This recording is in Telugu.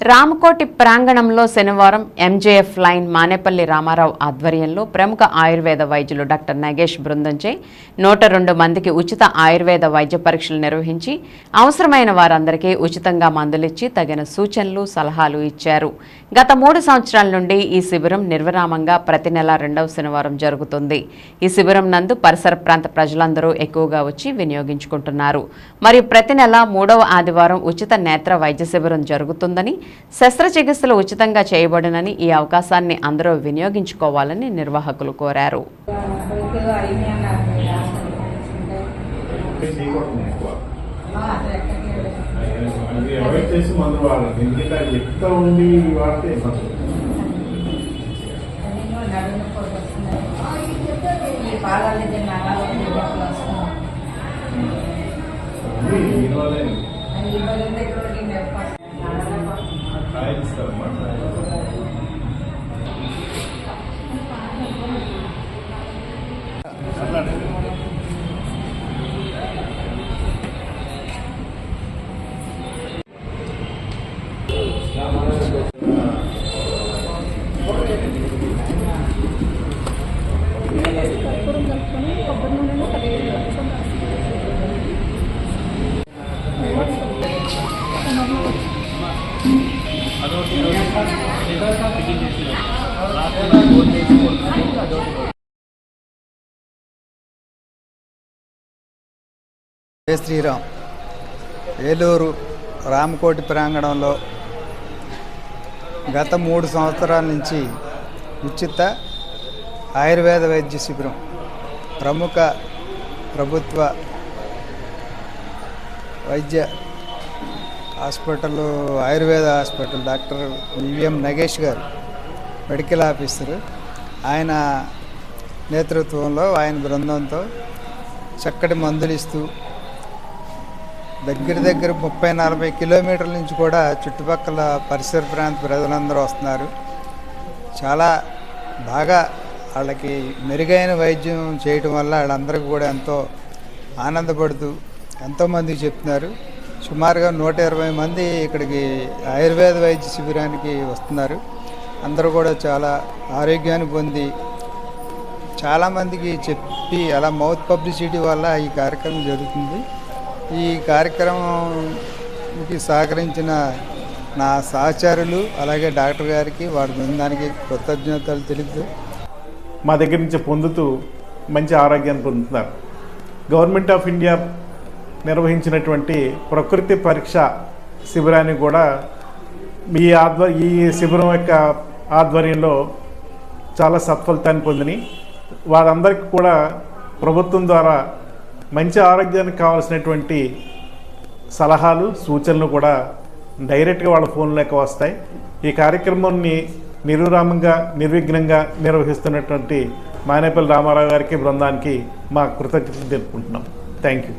రామకోటి ప్రాంగణంలో శనివారం ఎంజేఎఫ్ లైన్ మానేపల్లి రామారావు ఆధ్వర్యంలో ప్రముఖ ఆయుర్వేద వైద్యులు డాక్టర్ నగేష్ బృందంచే నూట రెండు మందికి ఉచిత ఆయుర్వేద వైద్య పరీక్షలు నిర్వహించి అవసరమైన వారందరికీ ఉచితంగా మందులిచ్చి తగిన సూచనలు సలహాలు ఇచ్చారు. గత మూడు సంవత్సరాల నుండి ఈ శిబిరం నిర్విరామంగా ప్రతి నెల రెండవ శనివారం జరుగుతుంది. ఈ శిబిరం నందు పరిసర ప్రాంత ప్రజలందరూ ఎక్కువగా వచ్చి వినియోగించుకుంటున్నారు. మరియు ప్రతి నెల మూడవ ఆదివారం ఉచిత నేత్ర వైద్య శిబిరం జరుగుతుందని శస్త్రచికిత్సలు ఉచితంగా చేయబడునని ఈ అవకాశాన్ని అందరూ వినియోగించుకోవాలని నిర్వాహకులు కోరారు. ఈ Gracias. జయ శ్రీరామ్. ఏలూరు రామకోటి ప్రాంగణంలో గత మూడు సంవత్సరాల నుంచి ఉచిత ఆయుర్వేద వైద్య శిబిరం ప్రముఖ ప్రభుత్వ వైద్య hospital Ayurveda hospital doctor VVM Nagesh garu medical officer. ఆయన నేతృత్వంలో ఆయన బృందంతో చక్కటి మందులు ఇస్తూ దగ్గర దగ్గర ముప్పై నలభై కిలోమీటర్ల నుంచి కూడా చుట్టుపక్కల పరిసర ప్రాంత ప్రజలందరూ వస్తున్నారు. చాలా బాగా వాళ్ళకి మెరుగైన వైద్యం చేయటం వల్ల వాళ్ళందరికీ కూడా ఎంతో ఆనందపడుతూ ఎంతోమందికి చెప్తున్నారు. సుమారుగా నూట ఇరవై మంది ఇక్కడికి ఆయుర్వేద వైద్య శిబిరానికి వస్తున్నారు. అందరూ కూడా చాలా ఆరోగ్యాన్ని పొంది చాలామందికి చెప్పి అలా మౌత్ పబ్లిసిటీ వల్ల ఈ కార్యక్రమం జరుగుతుంది. ఈ కార్యక్రమంకి సహకరించిన నా సహచరులు అలాగే డాక్టర్ గారికి వారి బృందానికి కృతజ్ఞతలు తెలుపుతూ మా దగ్గర నుంచి పొందుతూ మంచి ఆరోగ్యాన్ని పొందుతున్నారు. గవర్నమెంట్ ఆఫ్ ఇండియా నిర్వహించినటువంటి ప్రకృతి పరీక్ష శిబిరాన్ని కూడా మీ ఆధ్వ ఈ శిబిరం యొక్క ఆధ్వర్యంలో చాలా సత్ఫలితాన్ని పొందినాయి. వారందరికీ కూడా ప్రభుత్వం ద్వారా మంచి ఆరోగ్యానికి కావాల్సినటువంటి సలహాలు సూచనలు కూడా డైరెక్ట్గా వాళ్ళ ఫోన్లోకి వస్తాయి. ఈ కార్యక్రమాన్ని నిర్విరామంగా నిర్విఘ్నంగా నిర్వహిస్తున్నటువంటి మానేపల్లి రామారావు గారికి బృందానికి మా కృతజ్ఞతలు తెలుపుకుంటున్నాం. Thank you